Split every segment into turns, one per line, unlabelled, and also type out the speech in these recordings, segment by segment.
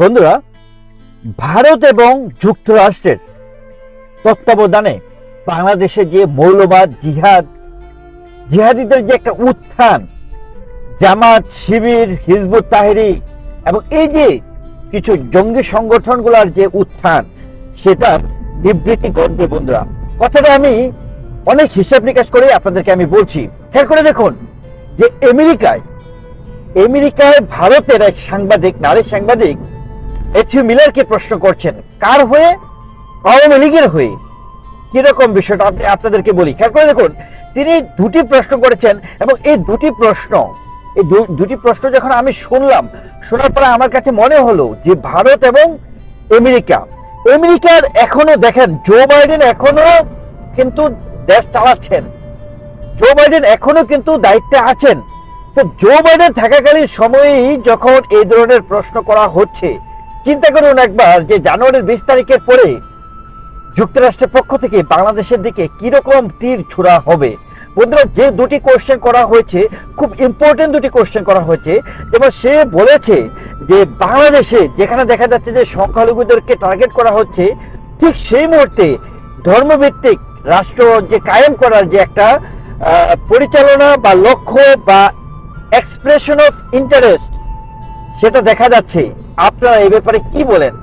বন্ধুরা, ভারত এবং যুক্তরাষ্ট্রের তত্ত্বাবধানে বাংলাদেশে যে মৌলবাদ, জিহাদ, জিহাদিদের যে একটা উত্থান, জামাত, শিবির, হিজবুত তাহেরি এবং এই যে কিছু জঙ্গি সংগঠনগুলোর যে উত্থান, সেটা বিবৃতি করবে বন্ধুরা। কথাটা আমি অনেক হিসাব নিকাশ করে আপনাদেরকে আমি বলছি। খেয়াল করে দেখুন যে আমেরিকায় আমেরিকায় ভারতের এক সাংবাদিক, নারী সাংবাদিক এথিউ মিলারকে প্রশ্ন করছেন, কার হয়ে? আওয়ামী লীগের হয়ে। কীরকম বিষয়টা আপনি আপনাদেরকে বলি। খেয়াল করে দেখুন, তিনি দুটি প্রশ্ন করেছেন এবং এই দুটি প্রশ্ন, এই দুটি প্রশ্ন যখন আমি শুনলাম, শোনার পরে আমার কাছে মনে হলো যে ভারত এবং আমেরিকা, আমেরিকার এখনও দেখেন জো বাইডেন এখনও কিন্তু দেশ চালাচ্ছেন। জো বাইডেন এখনও কিন্তু দায়িত্বে আছেন। তো জো বাইডেন থাকাকালীন সময়েই যখন এই ধরনের প্রশ্ন করা হচ্ছে চিন্তা করুন একবার যে জানুয়ারির বিশ তারিখের পরে যুক্তরাষ্ট্রের পক্ষ থেকে বাংলাদেশের দিকে কীরকম তীর ছোড়া হবে? বন্ধুরা, যে দুটি কোশ্চেন করা হয়েছে, খুব ইম্পর্টেন্ট দুটি কোশ্চেন করা হয়েছে। যেমন সে বলেছে যে বাংলাদেশে যেখানে দেখা যাচ্ছে যে সংখ্যালঘুদেরকে টার্গেট করা হচ্ছে, ঠিক সেই মুহূর্তে ধর্মভিত্তিক রাষ্ট্র যে কায়েম করার যে একটা পরিচালনা বা লক্ষ্য বা এক্সপ্রেশন অফ ইন্টারেস্ট সেটা দেখা যাচ্ছে। আপনারা এই ব্যাপারে কি বলেন?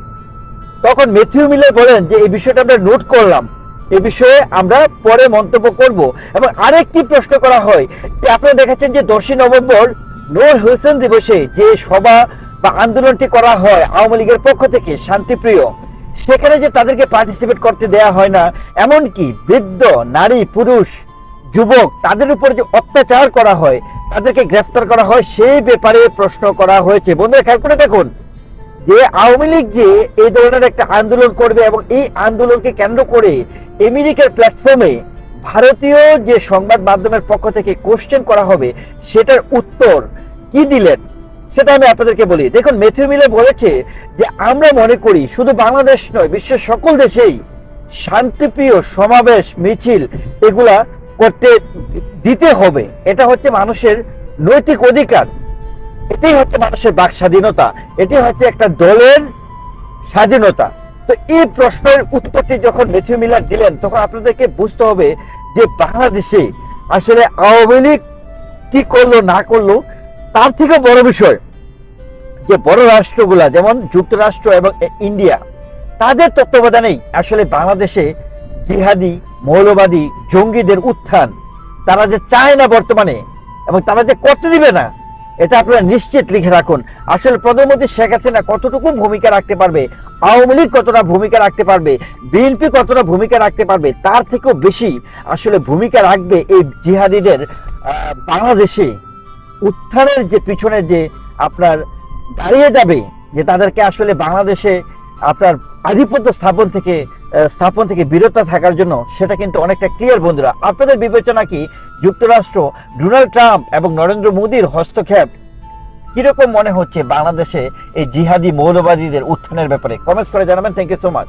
তখন মেথিউ মিলে বলেন যে, এই বিষয়টা আমরা নোট করলাম। এই বিষয়ে আমরা পরে মন্তব্য করব। এবং আরেকটি প্রশ্ন করা হয়, যে আপনারা দেখাচ্ছেন যে, দশই নভেম্বর নূর হোসেন দিবসে যে সভা বা আন্দোলনটি করা হয় আওয়ামী লীগের পক্ষ থেকে, শান্তিপ্রিয়, সেখানে যে তাদেরকে পার্টিসিপেট করতে দেয়া হয় না, এমনকি বৃদ্ধ, নারী, পুরুষ যুবক তাদের উপর যে অত্যাচার করা হয়, তাদেরকে গ্রেফতার করা হয়, সেই ব্যাপারে প্রশ্ন করা হয়েছে। বন্ধুরা, খেয়াল করে দেখুন, যে আওয়ামী লীগ যে এই ধরনের একটা আন্দোলন করবে এবং এই আন্দোলনকে কেন্দ্র করে আমেরিকার প্ল্যাটফর্মে ভারতীয় যে সংবাদ মাধ্যমের পক্ষ থেকে কোশ্চেন করা হবে, সেটার উত্তর কি দিলেন, সেটা আমি আপনাদেরকে বলি। দেখুন মেথিউ মিলে বলেছে যে, আমরা মনে করি শুধু বাংলাদেশ নয়, বিশ্বের সকল দেশেই শান্তিপ্রিয় সমাবেশ, মিছিল, এগুলা করতে দিতে হবে। এটা হচ্ছে মানুষের নৈতিক অধিকার। এটাই হচ্ছে মানুষের বাক স্বাধীনতা। এটি হচ্ছে একটা দলের স্বাধীনতা। তো এই প্রশ্নের উত্তরটি যখন মেথিউ মিলার দিলেন, তখন আপনাদেরকে বুঝতে হবে যে বাংলাদেশে আসলে আওয়ামী লীগ কি করল, না করল, তার থেকে বড় বিষয় যে বড় রাষ্ট্রগুলা, যেমন যুক্তরাষ্ট্র এবং ইন্ডিয়া, তাদের তত্ত্বাবধানেই আসলে বাংলাদেশে জিহাদি, মৌলবাদী, জঙ্গিদের উত্থান, তারা যে চায় না বর্তমানে এবং তারা যে করতে দিবে না, এটা আপনারা নিশ্চিত লিখে রাখুন। আসলে প্রধানমন্ত্রী শেখ হাসিনা কতটুকু ভূমিকা রাখতে পারবে, আওয়ামী লীগ কতটা ভূমিকা রাখতে পারবে, বিএনপি কতটা ভূমিকা রাখতে পারবে, তার থেকেও বেশি আসলে ভূমিকা রাখবে এই জিহাদিদের বাংলাদেশে উত্থানের যে পিছনে যে আপনার দাঁড়িয়ে যাবে, যে তাদেরকে আসলে বাংলাদেশে আপনার আধিপত্য স্থাপন থেকে স্থাপন থেকে বিরত থাকার জন্য সেটা কিন্তু অনেকটা ক্লিয়ার বন্ধুরা। আপনাদের বিবেচনা কি যুক্তরাষ্ট্র ডোনাল্ড ট্রাম্প এবং নরেন্দ্র মোদীর হস্তক্ষেপ কীরকম মনে হচ্ছে বাংলাদেশে এই জিহাদি মৌলবাদীদের উত্থানের ব্যাপারে? কমেন্টস করে জানাবেন। Thank you so much